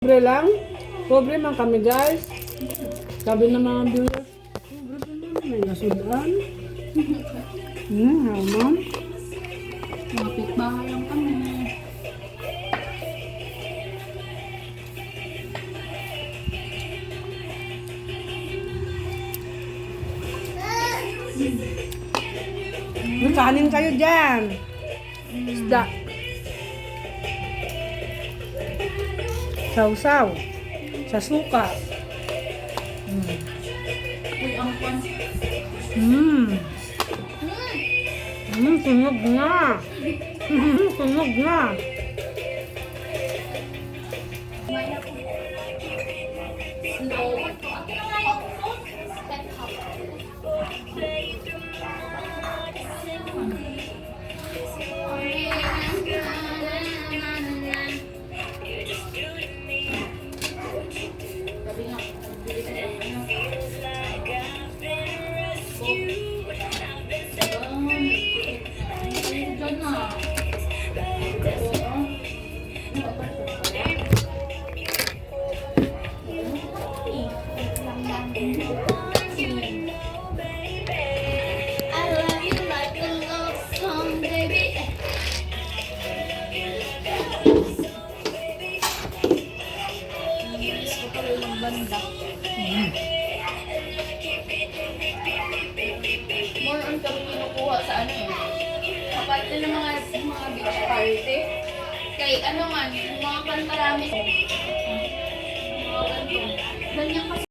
Pobre lang. Pobre man kami guys. Sabi ng mga viewers. Pobre pa man. May nasudan. Hmm, how ma'am? Mapit bahay lang kami. May kanin kayo dyan. Isda. Sausaw. Sa suka. Uy, ang kwan. Mmm. Mmm, tunog na. Mmm, tunog na. Diyan More on kami kinukuha sa ano eh. Kapag ito ng mga, mga beach party. Kay ano man, yung mga kanta namin. Mga ganito. Ganyan kasi